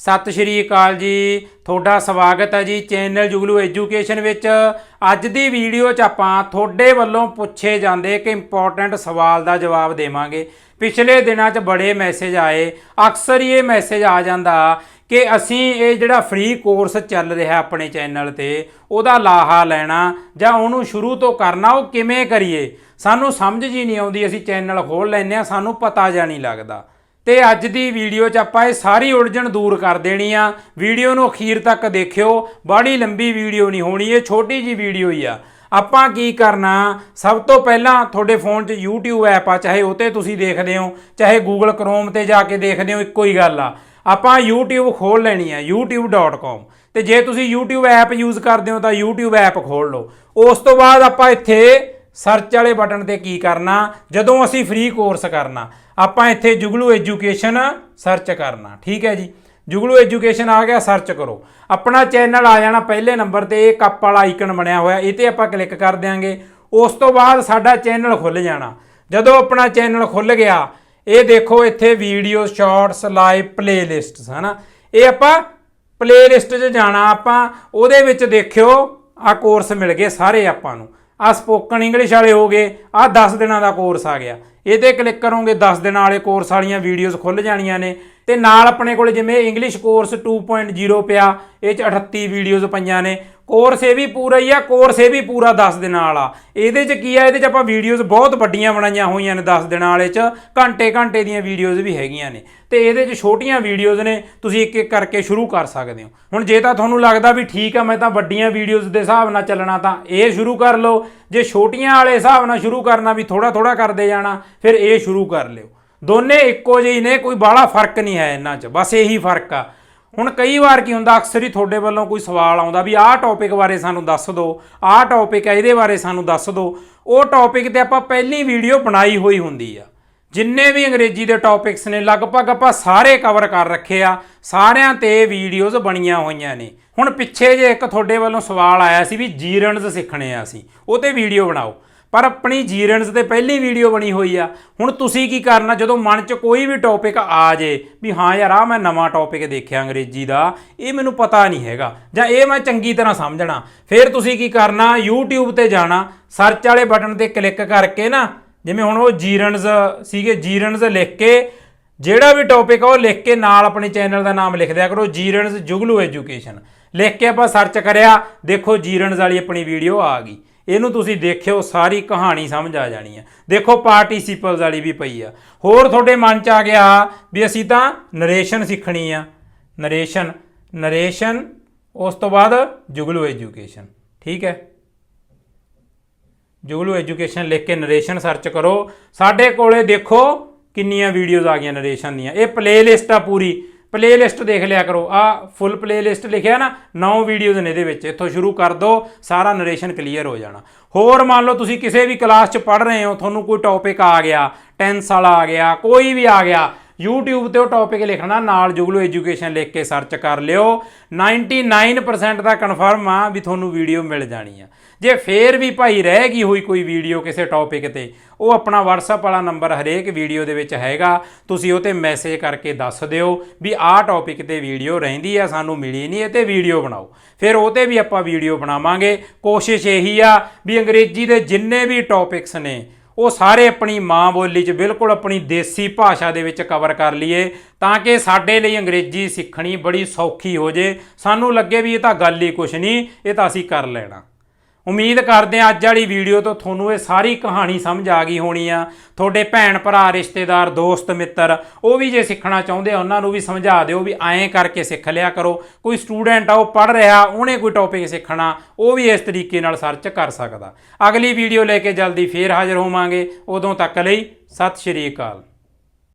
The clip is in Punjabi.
ਸਤਿ ਸ਼੍ਰੀ ਅਕਾਲ ਜੀ। ਤੁਹਾਡਾ ਸਵਾਗਤ ਹੈ ਜੀ ਚੈਨਲ ਜੁਗਲੂ ਐਜੂਕੇਸ਼ਨ ਵਿੱਚ। ਅੱਜ ਦੀ ਵੀਡੀਓ 'ਚ ਆਪਾਂ ਤੁਹਾਡੇ ਵੱਲੋਂ ਪੁੱਛੇ ਜਾਂਦੇ ਕਿ ਇੰਪੋਰਟੈਂਟ ਸਵਾਲ ਦਾ ਜਵਾਬ ਦੇਵਾਂਗੇ। ਪਿਛਲੇ ਦਿਨਾਂ 'ਚ ਬੜੇ ਮੈਸੇਜ ਆਏ। ਅਕਸਰ ਹੀ ਇਹ ਮੈਸੇਜ ਆ ਜਾਂਦਾ ਕਿ ਅਸੀਂ ਇਹ ਜਿਹੜਾ ਫ੍ਰੀ ਕੋਰਸ ਚੱਲ ਰਿਹਾ ਆਪਣੇ ਚੈਨਲ ਤੇ, ਉਹਦਾ ਲਾਹਾ ਲੈਣਾ ਜਾਂ ਉਹਨੂੰ ਸ਼ੁਰੂ ਤੋਂ ਕਰਨਾ, ਉਹ ਕਿਵੇਂ ਕਰੀਏ? ਸਾਨੂੰ ਸਮਝ ਜੀ ਨਹੀਂ ਆਉਂਦੀ ਅਸੀਂ ਚੈਨਲ ਖੋਲ ਲੈਂਦੇ ਆ ਸਾਨੂੰ ਪਤਾ ਜਾਂ ਨਹੀਂ ਲੱਗਦਾ। ਤੇ ਅੱਜ ਦੀ ਵੀਡੀਓ 'ਚ ਆਪਾਂ ਇਹ ਸਾਰੀ ਉਲਝਣ ਦੂਰ ਕਰ ਦੇਣੀ ਆ। ਵੀਡੀਓ ਨੂੰ ਅਖੀਰ ਤੱਕ ਦੇਖਿਓ। ਬਾੜੀ ਲੰਬੀ ਵੀਡੀਓ ਨਹੀਂ ਹੋਣੀ, ਇਹ ਛੋਟੀ ਜੀ ਵੀਡੀਓ ਹੀ ਆ। ਆਪਾਂ ਕੀ ਕਰਨਾ? ਸਭ ਤੋਂ ਪਹਿਲਾਂ ਤੁਹਾਡੇ ਫੋਨ 'ਚ YouTube ਐਪ ਆ, ਚਾਹੇ ਉਹ ਤੇ ਤੁਸੀਂ ਦੇਖਦੇ ਹੋ, ਚਾਹੇ Google Chrome ਤੇ ਜਾ ਕੇ ਦੇਖਦੇ ਹੋ, ਇੱਕੋ ਹੀ ਗੱਲ ਆ। ਆਪਾਂ YouTube ਖੋਲ ਲੈਣੀ ਆ youtube.com ਤੇ ਜੇ ਤੁਸੀਂ YouTube ਐਪ ਯੂਜ਼ ਕਰਦੇ ਹੋ ਤਾਂ YouTube ਐਪ ਖੋਲ ਲਓ। ਉਸ ਤੋਂ ਬਾਅਦ ਆਪਾਂ ਇੱਥੇ ਸਰਚ ਵਾਲੇ ਬਟਨ ਤੇ ਕੀ ਕਰਨਾ? ਜਦੋਂ ਅਸੀਂ ਫ੍ਰੀ ਕੋਰਸ ਕਰਨਾ, ਆਪਾਂ ਇੱਥੇ ਜੁਗਲੂ ਐਜੂਕੇਸ਼ਨ ਸਰਚ ਕਰਨਾ, ਠੀਕ ਹੈ ਜੀ? ਜੁਗਲੂ ਐਜੂਕੇਸ਼ਨ ਆ ਗਿਆ ਸਰਚ ਕਰੋ। ਆਪਣਾ ਚੈਨਲ ਆ ਜਾਣਾ ਪਹਿਲੇ ਨੰਬਰ ਤੇ, ਇਹ ਕੱਪ ਵਾਲਾ ਆਈਕਨ ਬਣਿਆ ਹੋਇਆ, ਇਹ ਤੇ ਆਪਾਂ ਕਲਿੱਕ ਕਰ ਦਿਆਂਗੇ। ਉਸ ਤੋਂ ਬਾਅਦ ਸਾਡਾ ਚੈਨਲ ਖੁੱਲ ਜਾਣਾ। ਜਦੋਂ ਆਪਣਾ ਚੈਨਲ ਖੁੱਲ ਗਿਆ, ਇਹ ਦੇਖੋ ਇੱਥੇ ਵੀਡੀਓ ਸ਼ਾਰਟਸ ਲਾਈਵ ਪਲੇਲਿਸਟਸ ਹਨਾ? ਇਹ ਆਪਾਂ ਪਲੇਲਿਸਟ 'ਚ ਜਾਣਾ ਆਪਾਂ, ਉਹਦੇ ਵਿੱਚ ਦੇਖਿਓ ਆ ਕੋਰਸ ਮਿਲ ਗਏ ਸਾਰੇ ਆਪਾਂ ਨੂੰ। ਆ ਸਪੋਕਨ ਇੰਗਲਿਸ਼ ਵਾਲੇ ਹੋ ਗਏ ਆ 10 ਦਿਨਾਂ ਦਾ ਕੋਰਸ ਆ ਗਿਆ। ਇਹ ਤੇ ਕਲਿੱਕ ਕਰੋਗੇ 10 ਦਿਨ ਵਾਲੇ ਕੋਰਸ ਵਾਲੀਆਂ ਵੀਡੀਓਜ਼ ਖੁੱਲ ਜਾਣੀਆਂ ਨੇ। ਤੇ ਨਾਲ ਆਪਣੇ ਕੋਲ ਜਿਵੇਂ ਇੰਗਲਿਸ਼ ਕੋਰਸ 2.0 ਪਿਆ, ਇਹ ਚ 38 ਵੀਡੀਓਜ਼ ਪਈਆਂ ਨੇ। ਕੋਰਸ ਇਹ ਵੀ ਪੂਰਾ ਹੀ ਆ ਕੋਰਸ ਇਹ ਵੀ ਪੂਰਾ 10 ਦਿਨਾਂ ਵਾਲਾ। ਇਹਦੇ ਚ ਕੀ ਆ, ਇਹਦੇ ਚ ਆਪਾਂ ਵੀਡੀਓਜ਼ ਬਹੁਤ ਵੱਡੀਆਂ ਬਣਾਈਆਂ ਹੋਈਆਂ ਨੇ 10 ਦਿਨਾਂ ਵਾਲੇ ਚ, ਘੰਟੇ ਘੰਟੇ ਦੀਆਂ ਵੀਡੀਓਜ਼ ਵੀ ਹੈਗੀਆਂ ਨੇ। ਤੇ ਇਹਦੇ ਚ ਛੋਟੀਆਂ ਵੀਡੀਓਜ਼ ਨੇ, ਤੁਸੀਂ ਇੱਕ ਇੱਕ ਕਰਕੇ ਸ਼ੁਰੂ ਕਰ ਸਕਦੇ ਹੋ। ਹੁਣ ਜੇ ਤਾਂ ਤੁਹਾਨੂੰ ਲੱਗਦਾ ਵੀ ਠੀਕ ਆ, ਮੈਂ ਤਾਂ ਵੱਡੀਆਂ ਵੀਡੀਓਜ਼ ਦੇ ਹਿਸਾਬ ਨਾਲ ਚੱਲਣਾ ਤਾਂ ਇਹ ਸ਼ੁਰੂ ਕਰ ਲਓ। ਜੇ ਛੋਟੀਆਂ ਵਾਲੇ ਹਿਸਾਬ ਨਾਲ ਸ਼ੁਰੂ ਕਰਨਾ ਵੀ ਥੋੜਾ ਥੋੜਾ ਕਰਦੇ ਜਾਣਾ ਫਿਰ ਇਹ ਸ਼ੁਰੂ ਕਰ ਲਿਓ। ਦੋਨੇ ਇੱਕੋ ਜਿਹੇ ਨੇ, ਕੋਈ ਬਾਹਲਾ ਫ਼ਰਕ ਨਹੀਂ ਹੈ ਇਹਨਾਂ 'ਚ, ਬਸ ਇਹੀ ਫ਼ਰਕ ਆ। ਹੁਣ ਕਈ ਵਾਰ ਕੀ ਹੁੰਦਾ, ਅਕਸਰ ਹੀ ਤੁਹਾਡੇ ਵੱਲੋਂ ਕੋਈ ਸਵਾਲ ਆਉਂਦਾ ਵੀ ਆਹ ਟੌਪਿਕ ਬਾਰੇ ਸਾਨੂੰ ਦੱਸ ਦਿਓ, ਆਹ ਟੌਪਿਕ ਹੈ ਇਹਦੇ ਬਾਰੇ ਸਾਨੂੰ ਦੱਸ ਦਿਓ। ਉਹ ਟੌਪਿਕ ਤੇ ਆਪਾਂ ਪਹਿਲੀ ਵੀਡੀਓ ਬਣਾਈ ਹੋਈ ਹੁੰਦੀ ਆ। ਜਿੰਨੇ ਵੀ ਅੰਗਰੇਜ਼ੀ ਦੇ ਟੌਪਿਕਸ ਨੇ, ਲਗਭਗ ਆਪਾਂ ਸਾਰੇ ਕਵਰ ਕਰ ਰੱਖੇ ਆ। ਸਾਰਿਆਂ ਤੇ ਵੀਡੀਓਜ਼ ਬਣੀਆਂ ਹੋਈਆਂ ਨੇ। ਹੁਣ ਪਿੱਛੇ ਜੇ ਇੱਕ ਤੁਹਾਡੇ ਵੱਲੋਂ ਸਵਾਲ ਆਇਆ ਸੀ ਵੀ ਜੀਰਨਸ ਸਿੱਖਣੇ ਆ ਅਸੀਂ, ਉਹ ਤੇ ਵੀਡੀਓ ਬਣਾਓ। ਪਰ ਆਪਣੀ ਜੀਰਨਸ ਤੇ ਪਹਿਲੀ ਵੀਡੀਓ ਬਣੀ ਹੋਈ ਆ। ਹੁਣ ਤੁਸੀਂ ਕੀ ਕਰਨਾ? ਜਦੋਂ ਮਨ 'ਚ ਕੋਈ ਵੀ ਟੌਪਿਕ ਆ ਜੇ, ਵੀ ਹਾਂ ਯਾਰ ਆ ਮੈਂ ਨਵਾਂ ਟੌਪਿਕ ਦੇਖਿਆ ਅੰਗਰੇਜ਼ੀ ਦਾ, ਇਹ ਮੈਨੂੰ ਪਤਾ ਨਹੀਂ ਹੈਗਾ। ਜਾਂ ਇਹ ਮੈਂ ਚੰਗੀ ਤਰ੍ਹਾਂ ਸਮਝਣਾ। ਫਿਰ ਤੁਸੀਂ ਕੀ ਕਰਨਾ? YouTube ਤੇ ਜਾਣਾ। ਸਰਚ ਵਾਲੇ ਬਟਨ ਤੇ ਕਲਿੱਕ ਕਰਕੇ ਨਾ, ਜਿਵੇਂ ਹੁਣ ਉਹ ਜੀਰਨਸ ਸੀਗੇ ਜੀਰਨਸ ਲਿਖ ਕੇ, ਜਿਹੜਾ ਵੀ ਟੌਪਿਕ ਆ ਉਹ ਲਿਖ ਕੇ ਨਾਲ ਆਪਣੇ ਚੈਨਲ ਦਾ ਨਾਮ ਲਿਖ ਦਿਆ ਕਰੋ ਜੀਰਨਸ ਜੁਗਲੂ ਐਜੂਕੇਸ਼ਨ। ਲਿਖ ਕੇ ਆਪਾਂ ਸਰਚ ਕਰਿਆ, ਦੇਖੋ ਜੀਰਨਸ ਵਾਲੀ ਆਪਣੀ ਵੀਡੀਓ ਆ ਗਈ। ਇਹਨੂੰ ਤੁਸੀਂ ਦੇਖਿਓ, ਸਾਰੀ ਕਹਾਣੀ ਸਮਝ ਆ ਜਾਣੀ ਹੈ ਦੇਖੋ ਪਾਰਟਿਸਿਪਲਸ ਵਾਲੀ ਵੀ ਪਈ ਆ। ਹੋਰ ਤੁਹਾਡੇ ਮਨ ਚ ਆ ਗਿਆ ਵੀ ਅਸੀਂ ਤਾਂ ਨਰੇਸ਼ਨ ਸਿੱਖਣੀ ਆ। ਨਰੇਸ਼ਨ ਨਰੇਸ਼ਨ ਉਸ ਤੋਂ ਬਾਅਦ ਜੁਗਲੂ ਐਜੂਕੇਸ਼ਨ ਠੀਕ ਹੈ? ਜੁਗਲੂ ਐਜੂਕੇਸ਼ਨ ਲਿਖ ਕੇ ਨਰੇਸ਼ਨ ਸਰਚ ਕਰੋ। ਸਾਡੇ ਕੋਲੇ ਦੇਖੋ ਕਿੰਨੀਆਂ ਵੀਡੀਓਜ਼ ਆ ਗਈਆਂ ਨਰੇਸ਼ਨ ਦੀਆਂ। ਇਹ ਪਲੇਲਿਸਟ ਆ ਪੂਰੀ। ਪਲੇਲਿਸਟ ਦੇਖ ਲਿਆ ਕਰੋ। ਆ ਫੁੱਲ ਪਲੇਲਿਸਟ ਲਿਖਿਆ ਨਾ 9 ਵੀਡੀਓਜ਼ ਨੇ ਇਹਦੇ ਵਿੱਚ। ਇੱਥੋਂ ਸ਼ੁਰੂ ਕਰ ਦਿਓ ਸਾਰਾ ਨਰੇਸ਼ਨ ਕਲੀਅਰ ਹੋ ਜਾਣਾ। ਹੋਰ ਮੰਨ ਲਓ ਤੁਸੀਂ ਕਿਸੇ ਵੀ ਕਲਾਸ 'ਚ ਪੜ੍ਹ ਰਹੇ ਹੋ, ਤੁਹਾਨੂੰ ਕੋਈ ਟੌਪਿਕ ਆ ਗਿਆ ਟੈਂਸ ਵਾਲਾ ਆ ਗਿਆ, ਕੋਈ ਵੀ ਆ ਗਿਆ YouTube ਤੇ ਉਹ ਟੌਪਿਕ ਲਿਖਣਾ, ਨਾਲ ਜੁਗਲੂ ਐਜੂਕੇਸ਼ਨ ਲਿਖ ਕੇ ਸਰਚ ਕਰ ਲਿਓ। 99% ਦਾ ਕਨਫਰਮ ਆ ਵੀ ਤੁਹਾਨੂੰ ਵੀਡੀਓ ਮਿਲ ਜਾਣੀ ਆ। ਜੇ ਫੇਰ ਵੀ ਭਾਈ ਰਹਿ ਗਈ ਹੋਈ ਕੋਈ ਵੀਡੀਓ ਕਿਸੇ ਟੌਪਿਕ ਤੇ, ਉਹ ਆਪਣਾ WhatsApp ਵਾਲਾ ਨੰਬਰ ਹਰੇਕ ਵੀਡੀਓ ਦੇ ਵਿੱਚ ਹੈਗਾ। ਤੁਸੀਂ ਉਹ ਤੇ ਮੈਸੇਜ ਕਰਕੇ ਦੱਸ ਦਿਓ ਵੀ ਆਹ ਟੌਪਿਕ ਤੇ ਵੀਡੀਓ ਰਹਿੰਦੀ ਆ, ਸਾਨੂੰ ਮਿਲੀ ਨਹੀਂ, ਇਹ ਤੇ ਵੀਡੀਓ ਬਣਾਓ। ਫਿਰ ਉਹ ਤੇ ਵੀ ਆਪਾਂ ਵੀਡੀਓ ਬਣਾਵਾਂਗੇ। ਕੋਸ਼ਿਸ਼ ਇਹੀ ਆ ਵੀ ਅੰਗਰੇਜ਼ੀ ਦੇ ਜਿੰਨੇ ਵੀ ਟੌਪਿਕਸ ਨੇ ਉਹ ਸਾਰੇ ਆਪਣੀ ਮਾਂ ਬੋਲੀ 'ਚ ਬਿਲਕੁਲ ਆਪਣੀ ਦੇਸੀ ਭਾਸ਼ਾ ਦੇ ਵਿੱਚ ਕਵਰ ਕਰ ਲਈਏ, ਤਾਂ ਕਿ ਸਾਡੇ ਲਈ ਅੰਗਰੇਜ਼ੀ ਸਿੱਖਣੀ ਬੜੀ ਸੌਖੀ ਹੋ ਜੇ। ਸਾਨੂੰ ਲੱਗੇ ਵੀ ਇਹ ਤਾਂ ਗੱਲ ਹੀ ਕੁਛ ਨਹੀਂ, ਇਹ ਤਾਂ ਅਸੀਂ ਕਰ ਲੈਣਾ। ਉਮੀਦ ਕਰਦੇ ਹਾਂ ਅੱਜ ਵਾਲੀ ਵੀਡੀਓ ਤੋਂ ਤੁਹਾਨੂੰ ਇਹ ਸਾਰੀ ਕਹਾਣੀ ਸਮਝ ਆ ਗਈ ਹੋਣੀ ਆ। ਤੁਹਾਡੇ ਭੈਣ ਭਰਾ, ਰਿਸ਼ਤੇਦਾਰ, ਦੋਸਤ, ਮਿੱਤਰ, ਉਹ ਵੀ ਜੇ ਸਿੱਖਣਾ ਚਾਹੁੰਦੇ ਆ, ਉਹਨਾਂ ਨੂੰ ਵੀ ਸਮਝਾ ਦਿਓ ਵੀ ਐਂ ਕਰਕੇ ਸਿੱਖ ਲਿਆ ਕਰੋ। ਕੋਈ ਸਟੂਡੈਂਟ ਆ, ਉਹ ਪੜ ਰਿਹਾ, ਉਹਨੇ ਕੋਈ ਟੌਪਿਕ ਸਿੱਖਣਾ, ਉਹ ਵੀ ਇਸ ਤਰੀਕੇ ਨਾਲ ਸਰਚ ਕਰ ਸਕਦਾ। ਅਗਲੀ ਵੀਡੀਓ ਲੈ ਕੇ ਜਲਦੀ ਫੇਰ ਹਾਜ਼ਰ ਹੋਵਾਂਗੇ। ਉਦੋਂ ਤੱਕ ਲਈ ਸਤਿ ਸ਼੍ਰੀ ਅਕਾਲ।